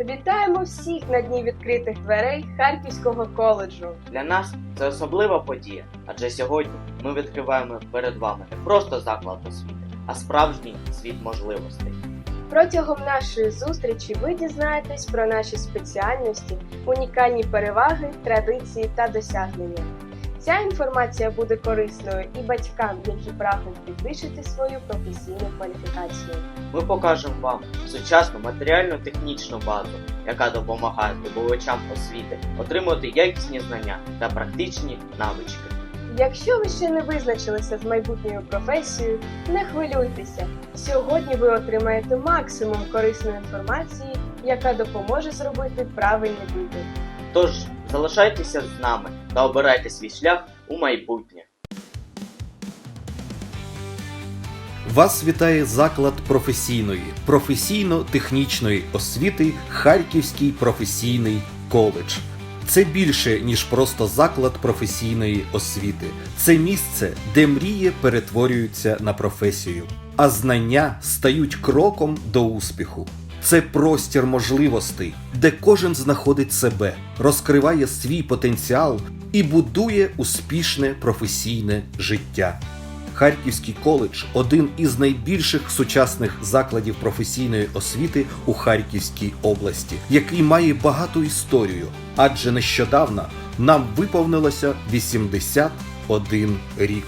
Вітаємо всіх на дні відкритих дверей Харківського коледжу. Для нас це особлива подія, адже сьогодні ми відкриваємо перед вами не просто заклад освіти, а справжній світ можливостей. Протягом нашої зустрічі ви дізнаєтесь про наші спеціальності, унікальні переваги, традиції та досягнення. Ця інформація буде корисною і батькам, які прагнуть підвищити свою професійну кваліфікацію. Ми покажемо вам сучасну матеріально-технічну базу, яка допомагає здобувачам освіти отримати якісні знання та практичні навички. Якщо ви ще не визначилися з майбутньою професією, не хвилюйтеся. Сьогодні ви отримаєте максимум корисної інформації, яка допоможе зробити правильний вибір. Тож залишайтеся з нами та обирайте свій шлях у майбутнє. Вас вітає заклад професійної, професійно-технічної освіти Харківський професійний коледж. Це більше, ніж просто заклад професійної освіти. Це місце, де мрії перетворюються на професію, а знання стають кроком до успіху. Це простір можливостей, де кожен знаходить себе, розкриває свій потенціал і будує успішне професійне життя. Харківський коледж один із найбільших сучасних закладів професійної освіти у Харківській області, який має багату історію, адже нещодавно нам виповнилося 81 рік.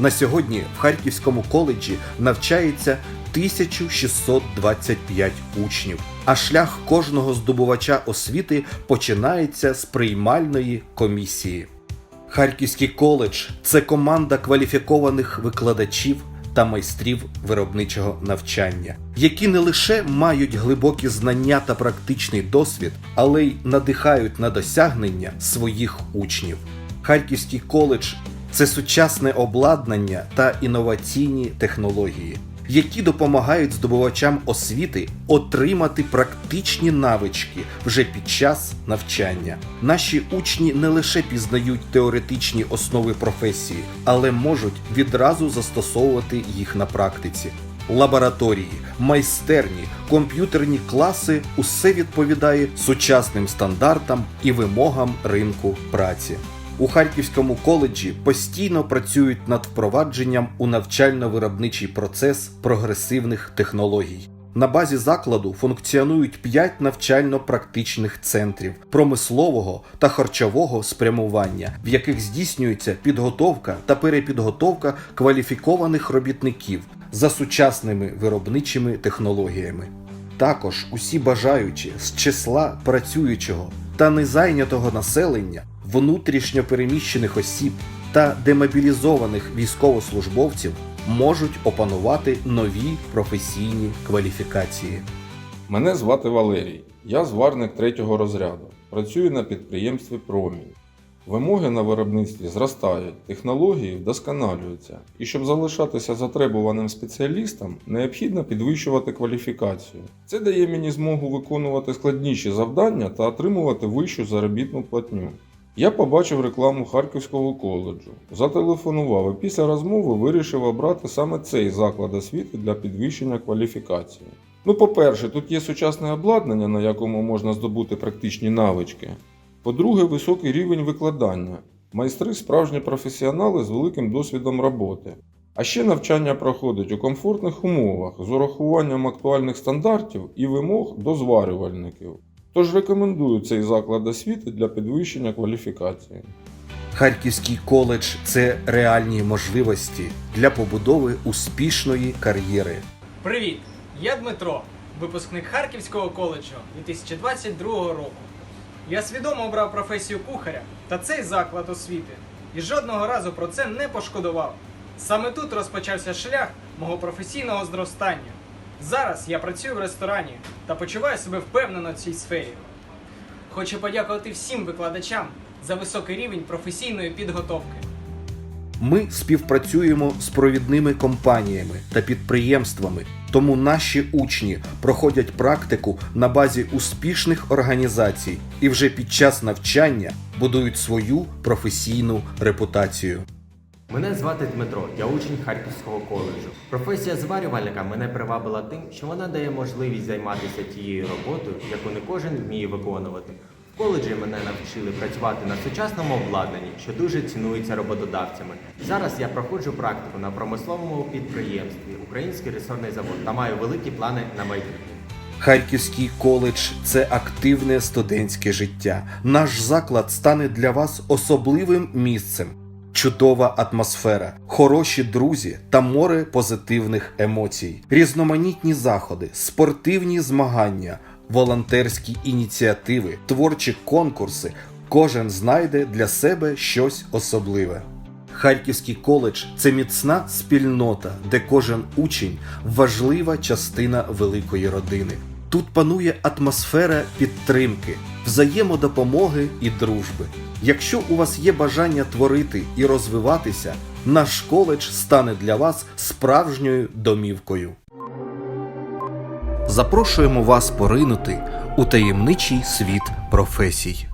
На сьогодні в Харківському коледжі навчається 1625 учнів, а шлях кожного здобувача освіти починається з приймальної комісії. Харківський коледж це команда кваліфікованих викладачів та майстрів виробничого навчання, які не лише мають глибокі знання та практичний досвід, але й надихають на досягнення своїх учнів. Харківський коледж це сучасне обладнання та інноваційні технології, які допомагають здобувачам освіти отримати практичні навички вже під час навчання. Наші учні не лише пізнають теоретичні основи професії, але можуть відразу застосовувати їх на практиці. Лабораторії, майстерні, комп'ютерні класи усе відповідає сучасним стандартам і вимогам ринку праці. У Харківському коледжі постійно працюють над впровадженням у навчально-виробничий процес прогресивних технологій. На базі закладу функціонують 5 навчально-практичних центрів промислового та харчового спрямування, в яких здійснюється підготовка та перепідготовка кваліфікованих робітників за сучасними виробничими технологіями. Також усі бажаючі з числа працюючого та незайнятого населення, внутрішньо переміщених осіб та демобілізованих військовослужбовців можуть опанувати нові професійні кваліфікації. Мене звати Валерій. Я зварник третього розряду. Працюю на підприємстві Промінь. Вимоги на виробництві зростають, технології вдосконалюються, і щоб залишатися затребуваним спеціалістом, необхідно підвищувати кваліфікацію. Це дає мені змогу виконувати складніші завдання та отримувати вищу заробітну платню. Я побачив рекламу Харківського коледжу, зателефонував і після розмови вирішив обрати саме цей заклад освіти для підвищення кваліфікації. Ну, по-перше, тут є сучасне обладнання, на якому можна здобути практичні навички. По-друге, високий рівень викладання. Майстри справжні професіонали з великим досвідом роботи. А ще навчання проходить у комфортних умовах з урахуванням актуальних стандартів і вимог до зварювальників. Тож рекомендую цей заклад освіти для підвищення кваліфікації. Харківський коледж це реальні можливості для побудови успішної кар'єри. Привіт! Я Дмитро, випускник Харківського коледжу 2022 року. Я свідомо обрав професію кухаря та цей заклад освіти і жодного разу про це не пошкодував. Саме тут розпочався шлях мого професійного зростання. Зараз я працюю в ресторані та почуваю себе впевнено в цій сфері. Хочу подякувати всім викладачам за високий рівень професійної підготовки. Ми співпрацюємо з провідними компаніями та підприємствами, тому наші учні проходять практику на базі успішних організацій і вже під час навчання будують свою професійну репутацію. Мене звати Дмитро, я учень Харківського коледжу. Професія зварювальника мене привабила тим, що вона дає можливість займатися тією роботою, яку не кожен вміє виконувати. В коледжі мене навчили працювати на сучасному обладнанні, що дуже цінується роботодавцями. Зараз я проходжу практику на промисловому підприємстві Український ресорний завод та маю великі плани на майбутнє. Харківський коледж це активне студентське життя. Наш заклад стане для вас особливим місцем. Чудова атмосфера, хороші друзі та море позитивних емоцій, різноманітні заходи, спортивні змагання, волонтерські ініціативи, творчі конкурси. Кожен знайде для себе щось особливе. Харківський коледж це міцна спільнота, де кожен учень важлива частина великої родини. Тут панує атмосфера підтримки, взаємодопомоги і дружби. Якщо у вас є бажання творити і розвиватися, наш коледж стане для вас справжньою домівкою. Запрошуємо вас поринути у таємничий світ професій.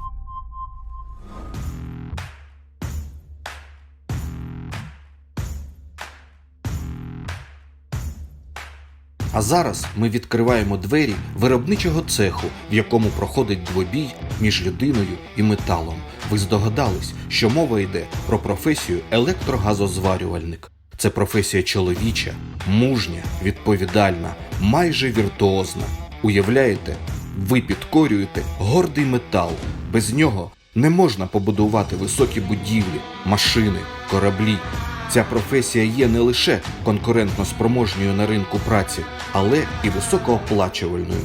А зараз ми відкриваємо двері виробничого цеху, в якому проходить двобій між людиною і металом. Ви здогадались, що мова йде про професію електрогазозварювальник. Це професія чоловіча, мужня, відповідальна, майже віртуозна. Уявляєте, ви підкорюєте гордий метал. Без нього не можна побудувати високі будівлі, машини, кораблі. Ця професія є не лише конкурентно спроможною на ринку праці, але і високооплачувальною.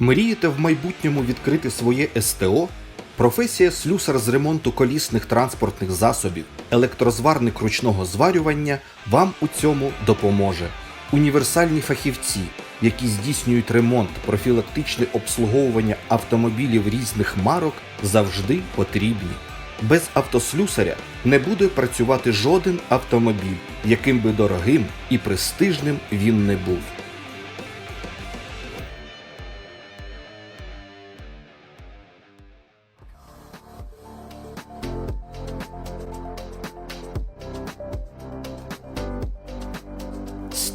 Мрієте в майбутньому відкрити своє СТО? Професія слюсар з ремонту колісних транспортних засобів, електрозварник ручного зварювання вам у цьому допоможе. Універсальні фахівці, які здійснюють ремонт, профілактичне обслуговування автомобілів різних марок, завжди потрібні. Без автослюсаря не буде працювати жоден автомобіль, яким би дорогим і престижним він не був.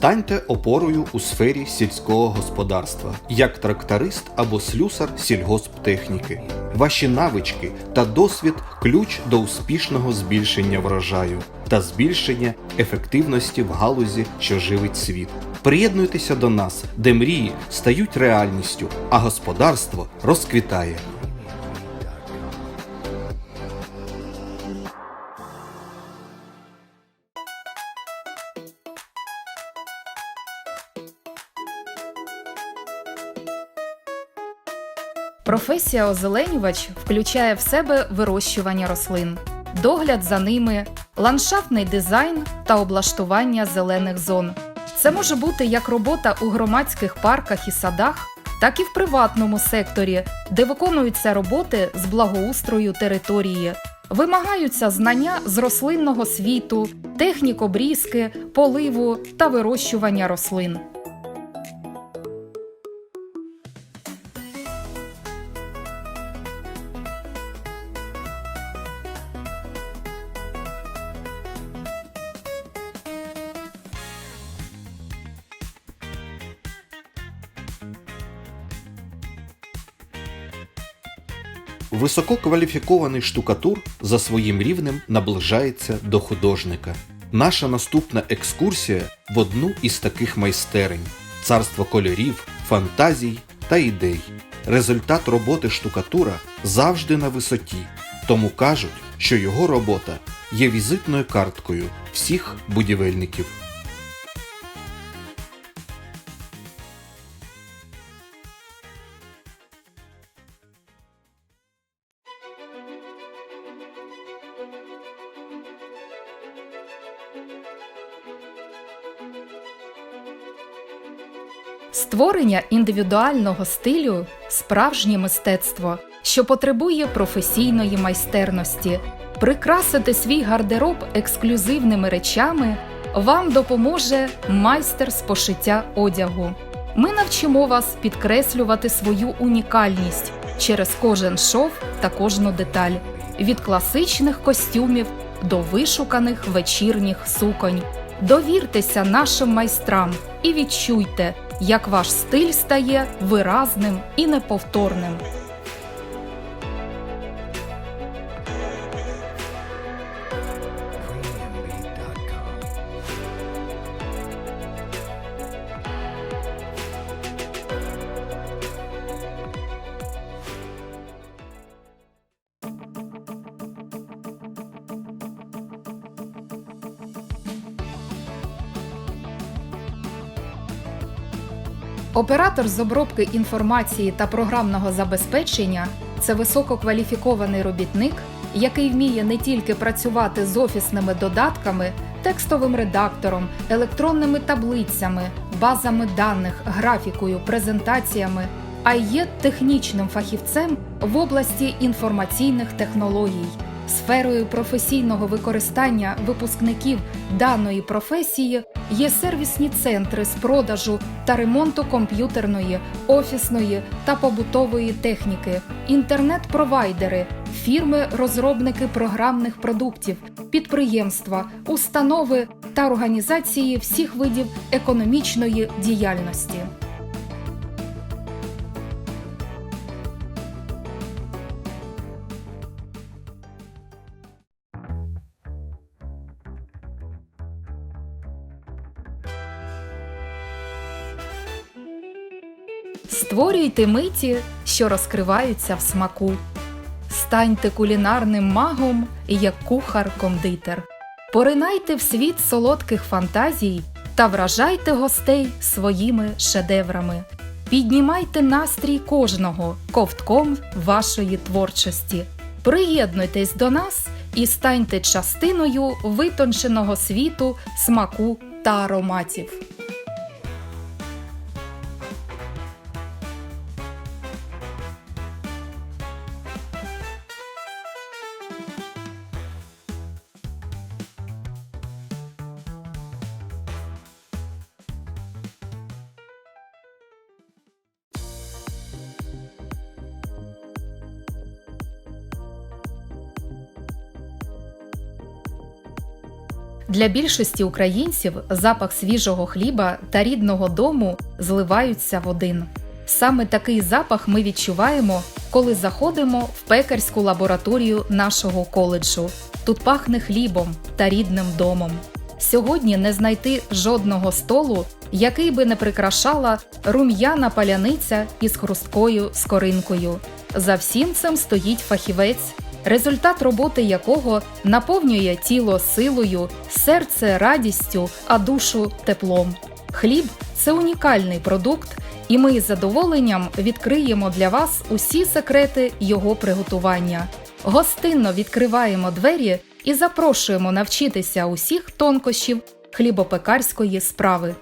Станьте опорою у сфері сільського господарства, як тракторист або слюсар сільгосптехніки. Ваші навички та досвід ключ до успішного збільшення врожаю та збільшення ефективності в галузі, що живить світ. Приєднуйтеся до нас, де мрії стають реальністю, а господарство розквітає. Професія озеленювач включає в себе вирощування рослин, догляд за ними, ландшафтний дизайн та облаштування зелених зон. Це може бути як робота у громадських парках і садах, так і в приватному секторі, де виконуються роботи з благоустрою території. Вимагаються знання з рослинного світу, технік обрізки, поливу та вирощування рослин. Висококваліфікований штукатур за своїм рівнем наближається до художника. Наша наступна екскурсія в одну із таких майстерень царство кольорів, фантазій та ідей. Результат роботи штукатура завжди на висоті, тому кажуть, що його робота є візитною карткою всіх будівельників. Створення індивідуального стилю справжнє мистецтво. що потребує професійної майстерності. Прикрасити свій гардероб ексклюзивними речами вам допоможе майстер з пошиття одягу. Ми навчимо вас підкреслювати свою унікальність через кожен шов та кожну деталь від класичних костюмів до вишуканих вечірніх суконь. Довіртеся нашим майстрам і відчуйте, як ваш стиль стає виразним і неповторним. Оператор з обробки інформації та програмного забезпечення це висококваліфікований робітник, який вміє не тільки працювати з офісними додатками, текстовим редактором, електронними таблицями, базами даних, графікою, презентаціями, а й є технічним фахівцем в області інформаційних технологій. Сферою професійного використання випускників даної професії є сервісні центри з продажу та ремонту комп'ютерної, офісної та побутової техніки, інтернет-провайдери, фірми-розробники програмних продуктів, підприємства, установи та організації всіх видів економічної діяльності. Створюйте миті, що розкриваються в смаку. Станьте кулінарним магом, як кухар-кондитер. Поринайте в світ солодких фантазій та вражайте гостей своїми шедеврами. Піднімайте настрій кожного ковтком вашої творчості. Приєднуйтесь до нас і станьте частиною витонченого світу смаку та ароматів. Для більшості українців запах свіжого хліба та рідного дому зливаються в один. Саме такий запах ми відчуваємо, коли заходимо в пекарську лабораторію нашого коледжу. Тут пахне хлібом та рідним домом. Сьогодні не знайти жодного столу, який би не прикрашала рум'яна паляниця із хрусткою скоринкою. За всім цим стоїть фахівець, результат роботи якого наповнює тіло силою, серце радістю, а душу теплом. Хліб це унікальний продукт, і ми з задоволенням відкриємо для вас усі секрети його приготування. Гостинно відкриваємо двері і запрошуємо навчитися усіх тонкощів хлібопекарської справи.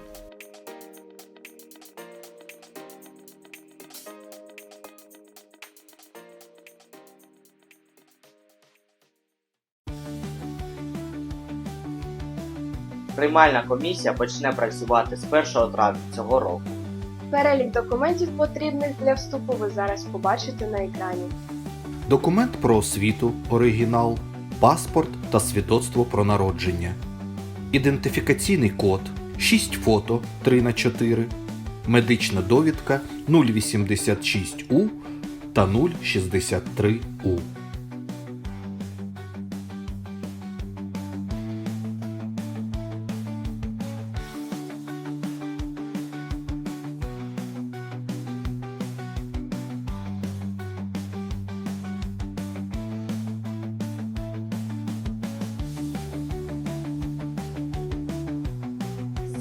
Приймальна комісія почне працювати з 1 травня цього року. Перелік документів потрібних для вступу ви зараз побачите на екрані. Документ про освіту, оригінал, паспорт та свідоцтво про народження. Ідентифікаційний код 6 фото 3 на 4 медична довідка 086У та 063У.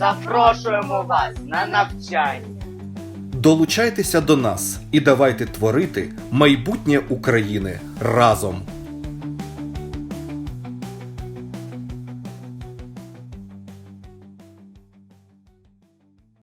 Запрошуємо вас на навчання! Долучайтеся до нас і давайте творити майбутнє України разом.